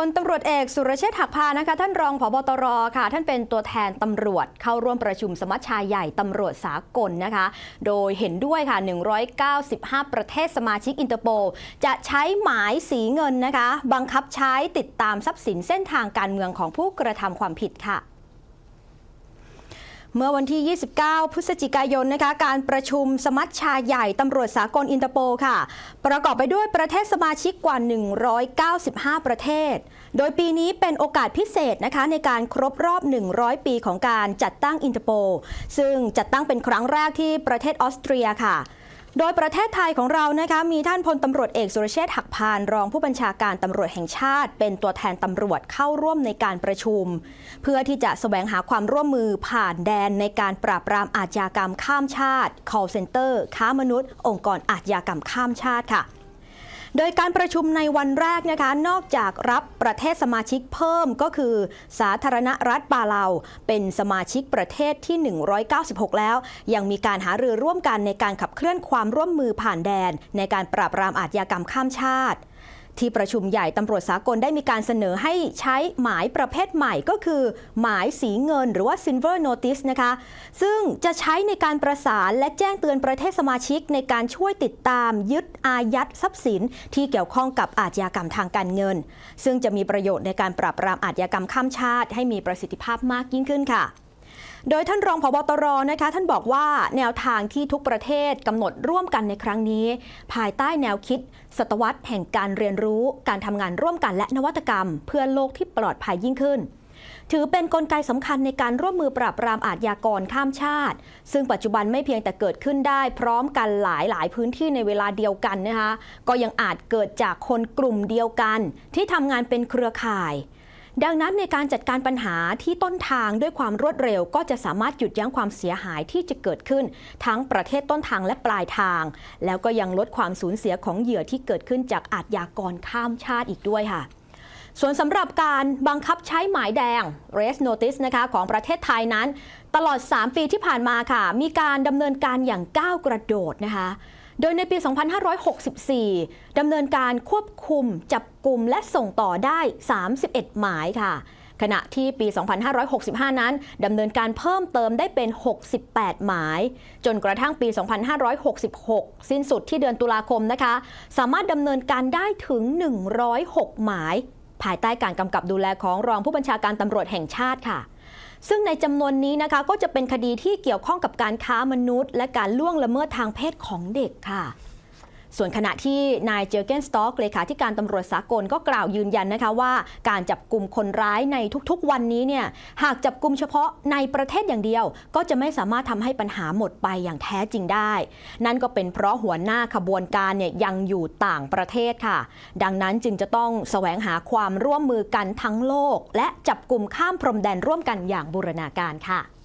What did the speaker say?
พลตำรวจเอกสุรเชษฐ์หักพานะคะ ท่านรองผบตรค่ะ ท่านเป็นตัวแทนตำรวจเข้าร่วมประชุมสมัชชาใหญ่ตำรวจสากลนะคะ โดยเห็นด้วยค่ะ 195 ประเทศสมาชิกอินเตอร์โปลจะใช้หมายสีเงินนะคะ บังคับใช้ติดตามทรัพย์สินเส้นทางการเมืองของผู้กระทำความผิดค่ะ เมื่อวันที่ 29 พฤศจิกายนนะคะ การประชุมสมัชชาใหญ่ตำรวจสากลอินเตอร์โปค่ะ ประกอบไปด้วยประเทศสมาชิกกว่า 195 ประเทศ โดยปีนี้เป็นโอกาสพิเศษนะคะ ในการครบรอบ 100 ปีของการจัดตั้งอินเตอร์โปซึ่งจัดตั้งเป็นครั้งแรกที่ประเทศออสเตรียค่ะ โดยประเทศไทยของเรานะคะมีท่านพลตำรวจเอกสุรเชษฐ์หักพานรองผู้บัญชาการตำรวจแห่งชาติ เป็นตัวแทนตำรวจเข้าร่วมในการประชุม เพื่อที่จะแสวงหาความร่วมมือผ่านแดนในการปราบปรามอาชญากรรมข้ามชาติ call center ค้ามนุษย์ องค์กรอาชญากรรมข้ามชาติค่ะ โดยการประชุมในวันแรกนะคะ นอกจากรับประเทศสมาชิกเพิ่มก็คือ สาธารณรัฐปาเลาเป็นสมาชิกประเทศที่ 196 แล้ว ยังมีการหารือร่วมกันในการขับเคลื่อนความร่วมมือผ่านแดน ในการปราบปรามอาชญากรรมข้ามชาติ ที่ประชุมใหญ่ตำรวจสากลได้มีการเสนอให้ใช้หมายประเภทใหม่ก็คือ หมายสีเงินหรือว่า silver notice นะคะ ซึ่งจะใช้ในการประสานและแจ้งเตือนประเทศสมาชิกในการช่วยติดตาม ยึดอายัดทรัพย์สิน ที่เกี่ยวข้องกับอาชญากรรมทางการเงิน ซึ่งจะมีประโยชน์ในการปราบปรามอาชญากรรมข้ามชาติ ให้มีประสิทธิภาพมากยิ่งขึ้นค่ะ โดยท่านรองผบตรนะคะท่านบอกว่าแนวทางที่ทุกประเทศกำหนดร่วมกันในครั้งนี้ ภายใต้แนวคิด ศตวรรษแห่งการเรียนรู้ การทำงานร่วมกันและนวัตกรรม เพื่อโลกที่ปลอดภัยยิ่งขึ้น ถือเป็นนกลไกสำคัญในการร่วมมือปราบปรามอาชญากรข้ามชาติ ซึ่งปัจจุบันไม่เพียงแต่เกิดขึ้นได้ พร้อมกันหลายหลายพื้นที่ในเวลาเดียวกันนะคะก็ยังอาจเกิดจากคนกลุ่มเดียวกัน ที่ทำงานเป็นเครือข่าย ดังนั้นในการจัดการปัญหาที่ต้นทางด้วยความรวดเร็ว ก็จะสามารถหยุดยั้งความเสียหายที่จะเกิดขึ้น ทั้งประเทศต้นทางและปลายทาง แล้วก็ยังลดความสูญเสียของเหยื่อที่เกิดขึ้นจากอาชญากรข้ามชาติอีกด้วยค่ะส่วนสำหรับการบังคับใช้หมายแดง Red Notice นะคะของประเทศไทยนั้น ตลอด 3 ปีที่ผ่านมาค่ะ มีการดำเนินการอย่างก้าวกระโดดนะคะ โดยในปี 2564 ดำเนินการควบคุมจับกลุ่มและส่งต่อได้ 31 หมายค่ะ ขณะที่ปี 2565 นั้นดำเนินการเพิ่มเติมได้เป็น 68 หมาย จนกระทั่งปี 2566 สิ้นสุดที่เดือนตุลาคมนะคะ สามารถดำเนินการได้ถึง 106 หมาย ภายใต้การกำกับดูแลของรองผู้บัญชาการตำรวจแห่งชาติค่ะ ซึ่งในจำนวนนี้นะคะก็จะเป็นคดีที่เกี่ยวข้องกับการค้ามนุษย์ และการล่วงละเมิดทางเพศของเด็กค่ะ ส่วนขณะที่นายเจอเกนสต็อกเลขาธิการตำรวจสากลก็กล่าวยืนยันนะคะว่า การจับกลุ่มคนร้ายในทุกๆ วันนี้เนี่ยหากจับกลุ่มเฉพาะในประเทศอย่างเดียว ก็จะไม่สามารถทำให้ปัญหาหมดไปอย่างแท้จริงได้ นั่นก็เป็นเพราะหัวหน้าขบวนการเนี่ยยังอยู่ต่างประเทศค่ะ ดังนั้นจึงจะต้องแสวงหาความร่วมมือกันทั้งโลก และจับกลุ่มข้ามพรมแดนร่วมกันอย่างบูรณาการค่ะ